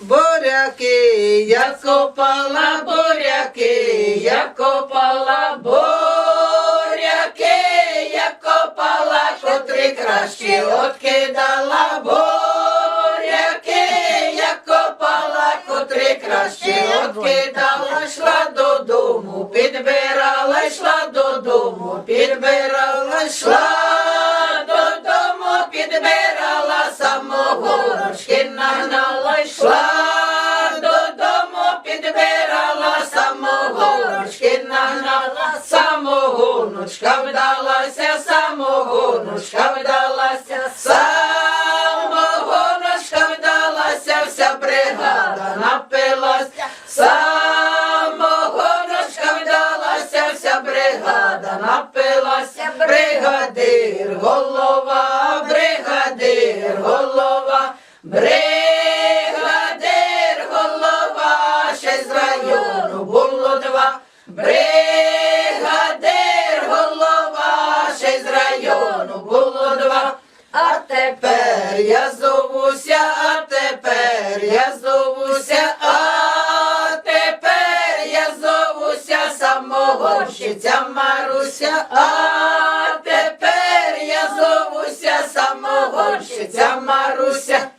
буряки, я копала буряки, я копала буряки, я копала, котрі краще откидала. Буряки, я копала, котрі краще откидала, йшла додому, підбирала, йшла додому, підбирала, йшла самогоночка вдалася, самогоночка вдалася, самогоночка вдалася, вся бригада напилася, самогоночка вдалася, вся бригада напилася, бригадир, голова, бригадир, голова, бригадир, голова, ще з району було два, бригадир, я зовуся, а тепер я зовуся, а тепер я зовуся самогонщиця Маруся, а тепер я зовуся самогонщиця Маруся.